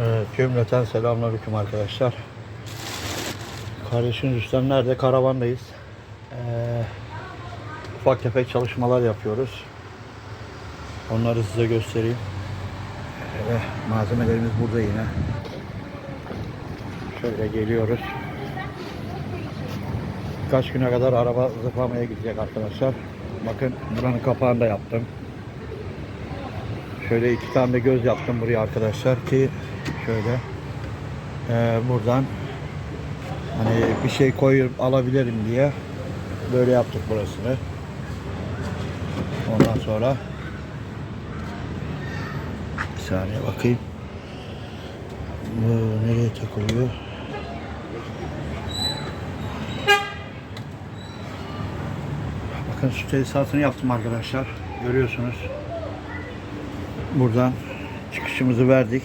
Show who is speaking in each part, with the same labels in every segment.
Speaker 1: Evet, cümleten selamünaleyküm arkadaşlar. Kardeşiniz Üstem nerede? Karavandayız. Ee, ufak tefek çalışmalar yapıyoruz. Onları size göstereyim. Şöyle malzemelerimiz burada yine. Şöyle geliyoruz. Birkaç güne kadar araba zıplamaya gidecek arkadaşlar. Bakın buranın kapağını da yaptım. Şöyle iki tane de göz yaptım buraya arkadaşlar ki şöyle eee, buradan hani bir şey koyup alabilirim diye böyle yaptık burasını. Ondan sonra bir saniye bakayım. Bu nereye takılıyor? Bakın su tesisatını yaptım arkadaşlar. Görüyorsunuz. Buradan çıkışımızı verdik.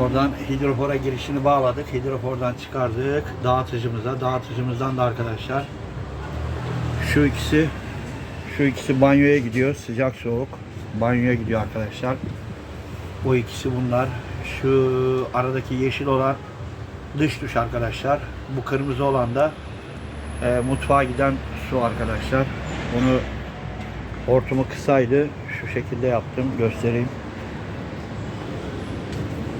Speaker 1: Oradan hidrofora girişini bağladık. Hidrofordan çıkardık dağıtıcımıza. Dağıtıcımızdan da arkadaşlar şu ikisi şu ikisi banyoya gidiyor. Sıcak soğuk. Banyoya gidiyor arkadaşlar. Bu ikisi bunlar. Şu aradaki yeşil olan dış duş arkadaşlar. Bu kırmızı olan da e, mutfağa giden su arkadaşlar. Bunu hortumu kısaydı. Şu şekilde yaptım. Göstereyim.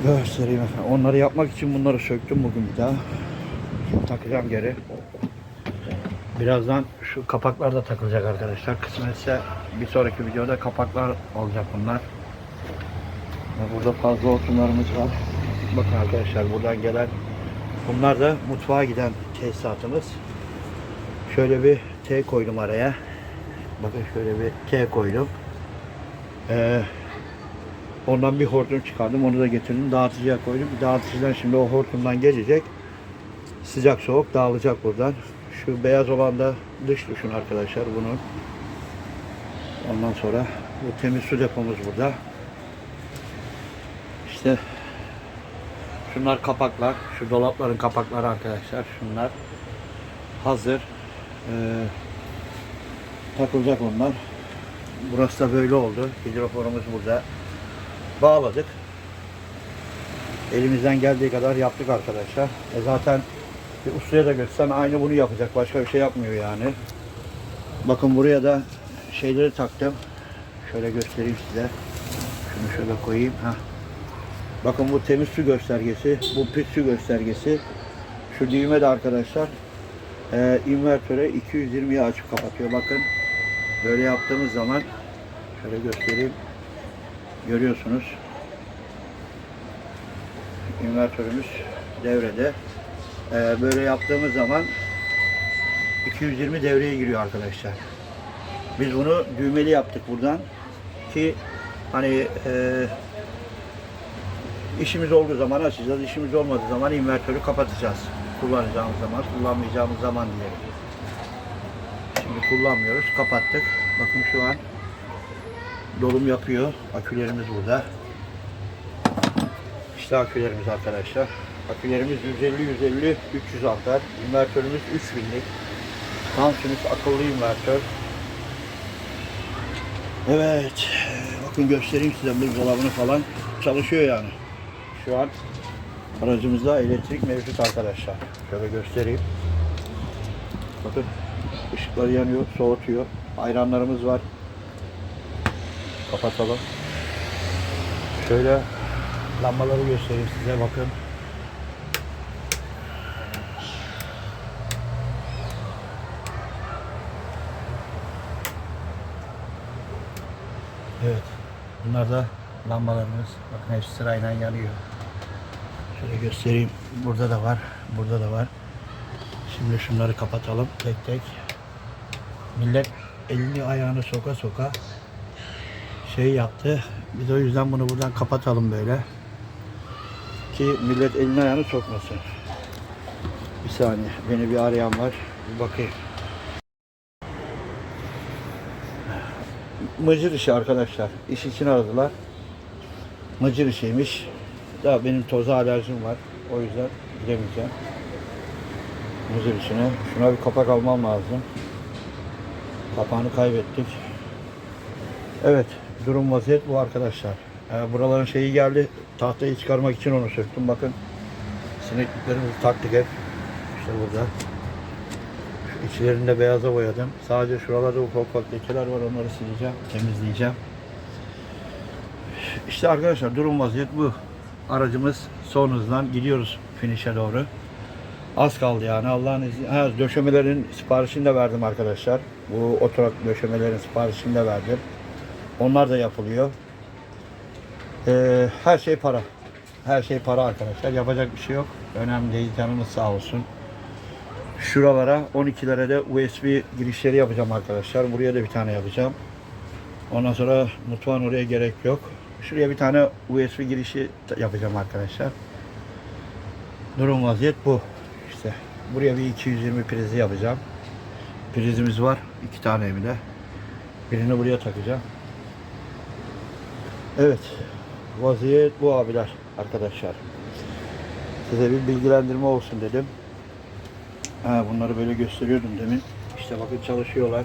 Speaker 1: Göstereyim efendim. Onları yapmak için bunları söktüm bugün bir daha. Şimdi takacağım geri. Birazdan şu kapaklar da takılacak arkadaşlar. Kısmetse bir sonraki videoda kapaklar olacak bunlar. Burada fazla hortumlarımız var. Bakın arkadaşlar buradan gelen bunlar da mutfağa giden tesisatımız. Şöyle bir T koydum araya. Bakın şöyle bir T koydum. Ee, ondan bir hortum çıkardım. Onu da getirdim. Dağıtıcıya koydum. Dağıtıcıdan şimdi o hortumdan gelecek. Sıcak soğuk dağılacak buradan. Şu beyaz olan da dış duşun arkadaşlar bunun. Ondan sonra bu temiz su depomuz burada. İşte şunlar kapaklar. Şu dolapların kapakları arkadaşlar. Şunlar hazır. Ee, takılacak onlar. Burası da böyle oldu. Hidroforumuz burada. Bağladık. Elimizden geldiği kadar yaptık arkadaşlar. E zaten bir ustaya da götürsen aynı bunu yapacak. Başka bir şey yapmıyor yani. Bakın buraya da şeyleri taktım. Şöyle göstereyim size. Şunu şöyle koyayım. Heh. Bakın bu temiz su göstergesi. Bu pis su göstergesi. Şu düğme de arkadaşlar e, invertöre 220'ye açıp kapatıyor. Bakın böyle yaptığımız zaman şöyle göstereyim. Görüyorsunuz. İnvertörümüz devrede. E, böyle yaptığımız zaman 220 devreye giriyor arkadaşlar. Biz bunu düğmeli yaptık buradan ki hani e, işimiz olduğu zaman açacağız, işimiz olmadığı zaman invertörü kapatacağız. Kullanacağımız zaman, kullanmayacağımız zaman diye. Şimdi kullanmıyoruz, kapattık. Bakın şu an dolum yapıyor. Akülerimiz burada. İşte akülerimiz arkadaşlar. Akülerimiz 150, 150, 300 amper. İnvertörümüz 3000'lik. Samsung akıllı invertör. Evet. Bakın göstereyim size buzdolabını falan. Çalışıyor yani. Şu an aracımızda elektrik mevcut arkadaşlar. Şöyle göstereyim. Bakın ışıkları yanıyor, soğutuyor. Ayranlarımız var. Kapatalım. Şöyle lambaları göstereyim size bakın. Evet. Bunlar da lambalarımız. Bakın hepsi sırayla yanıyor. Şöyle göstereyim. Burada da var. Burada da var. Şimdi şunları kapatalım tek tek. Millet elini ayağını soka soka şey yaptı. Biz o yüzden bunu buradan kapatalım böyle. Ki millet elini ayağını sokmasın. Bir saniye. Beni bir arayan var. Bir bakayım. Mıcır işi arkadaşlar. İş için aradılar. Mıcır işiymiş. Daha benim toza alerjim var. O yüzden gidemeyeceğim. Mıcır işine. Şuna bir kapak almam lazım. Kapağını kaybettik. Evet. Durum vaziyet bu arkadaşlar. Ee, buraların şeyi geldi. tahtayı çıkarmak için onu söktüm. Bakın sinekliklerimizi taktık hep. İşte burada. Şu içlerini de beyaza boyadım. Sadece şuralarda ufak ufak lekeler var. Onları sileceğim, temizleyeceğim. İşte arkadaşlar durum vaziyet bu. Aracımız son hızdan gidiyoruz finish'e doğru. Az kaldı yani Allah'ın izniyle. Ha, döşemelerin siparişini de verdim arkadaşlar. Bu oturak döşemelerin siparişini de verdim. Onlar da yapılıyor. Ee, her şey para. Her şey para arkadaşlar. Yapacak bir şey yok. Önemli değil. Canımız sağ olsun. Şuralara 12'lere de USB girişleri yapacağım arkadaşlar. Buraya da bir tane yapacağım. Ondan sonra mutfağın oraya gerek yok. Şuraya bir tane USB girişi yapacağım arkadaşlar. Durum vaziyet bu. İşte buraya bir 220 prizi yapacağım. Prizimiz var. iki tane de. Birini buraya takacağım. Evet. Vaziyet bu abiler arkadaşlar. Size bir bilgilendirme olsun dedim. Ha, bunları böyle gösteriyordum demin. İşte bakın çalışıyorlar.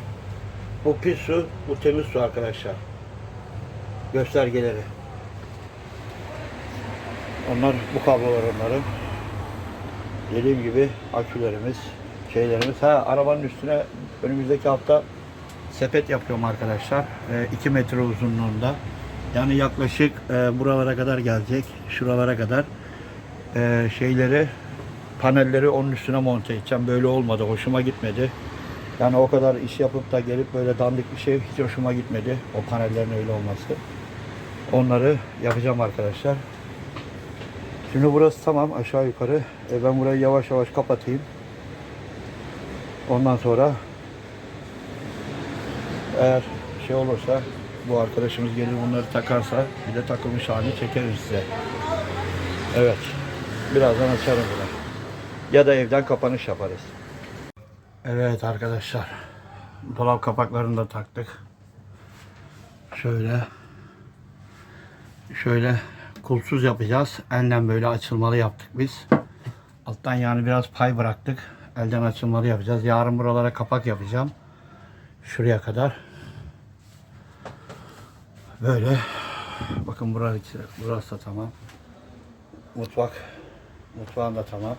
Speaker 1: Bu pis su, bu temiz su arkadaşlar. Göstergeleri. Onlar bu kablolar onların. Dediğim gibi akülerimiz, şeylerimiz. Ha arabanın üstüne önümüzdeki hafta sepet yapıyorum arkadaşlar. 2 metre uzunluğunda. Yani yaklaşık e, buralara kadar gelecek. Şuralara kadar. E, şeyleri panelleri onun üstüne monte edeceğim. Böyle olmadı. Hoşuma gitmedi. Yani o kadar iş yapıp da gelip böyle dandik bir şey hiç hoşuma gitmedi. O panellerin öyle olması. Onları yapacağım arkadaşlar. Şimdi burası tamam aşağı yukarı. E, ben burayı yavaş yavaş kapatayım. Ondan sonra eğer şey olursa bu arkadaşımız gelir bunları takarsa bir de takılmış halini çekeriz size. Evet. Birazdan açarım bunu. Ya da evden kapanış yaparız. Evet arkadaşlar. Dolap kapaklarını da taktık. Şöyle. Şöyle kulsuz yapacağız. Elden böyle açılmalı yaptık biz. Alttan yani biraz pay bıraktık. Elden açılmalı yapacağız. Yarın buralara kapak yapacağım. Şuraya kadar. Böyle. Bakın burası, burası da tamam. Mutfak. Mutfağın da tamam.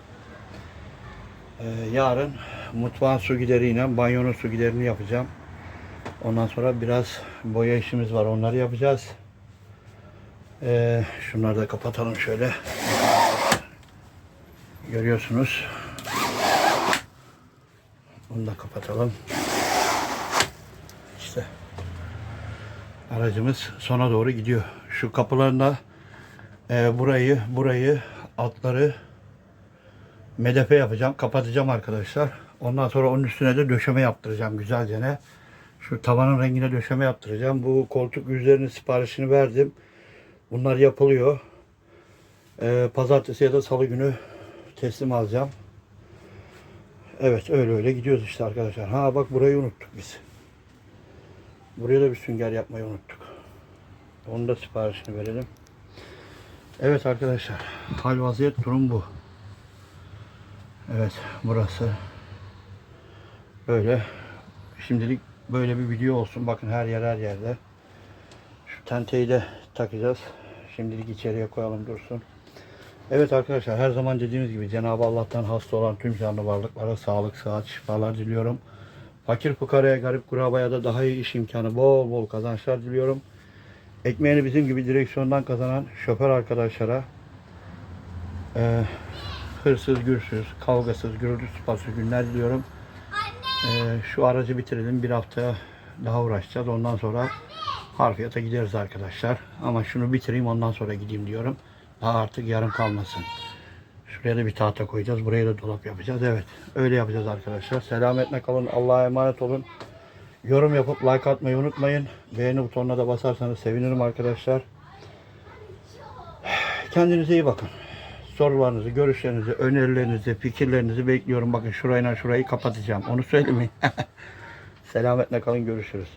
Speaker 1: Ee, yarın mutfağın su gideriyle banyonun su giderini yapacağım. Ondan sonra biraz boya işimiz var. Onları yapacağız. Ee, şunları da kapatalım şöyle. Görüyorsunuz. Bunu da kapatalım. İşte aracımız sona doğru gidiyor. Şu kapılarında e, burayı, burayı, altları medefe yapacağım. Kapatacağım arkadaşlar. Ondan sonra onun üstüne de döşeme yaptıracağım güzelce ne. Şu tavanın rengine döşeme yaptıracağım. Bu koltuk yüzlerinin siparişini verdim. Bunlar yapılıyor. Ee, pazartesi ya da salı günü teslim alacağım. Evet öyle öyle gidiyoruz işte arkadaşlar. Ha bak burayı unuttuk biz. Buraya da bir sünger yapmayı unuttuk. Onu da siparişini verelim. Evet arkadaşlar. Hal vaziyet durum bu. Evet burası. Böyle. Şimdilik böyle bir video olsun. Bakın her yer her yerde. Şu tenteyi de takacağız. Şimdilik içeriye koyalım dursun. Evet arkadaşlar her zaman dediğimiz gibi Cenab-ı Allah'tan hasta olan tüm canlı varlıklara sağlık, sıhhat, şifalar diliyorum. Fakir fukaraya, garip kurabaya da daha iyi iş imkanı, bol bol kazançlar diliyorum. Ekmeğini bizim gibi direksiyondan kazanan şoför arkadaşlara eee, hırsız, gürsüz, kavgasız, gürültü sıpası günler diliyorum. Eee, şu aracı bitirelim. Bir hafta daha uğraşacağız. Ondan sonra harfiyata gideriz arkadaşlar. Ama şunu bitireyim ondan sonra gideyim diyorum. Daha artık yarım kalmasın. Şuraya da bir tahta koyacağız. Buraya da dolap yapacağız. Evet. Öyle yapacağız arkadaşlar. Selametle kalın. Allah'a emanet olun. Yorum yapıp like atmayı unutmayın. Beğeni butonuna da basarsanız sevinirim arkadaşlar. Kendinize iyi bakın. Sorularınızı, görüşlerinizi, önerilerinizi, fikirlerinizi bekliyorum. Bakın şurayla şurayı kapatacağım. Onu söylemeyin. Selametle kalın. Görüşürüz.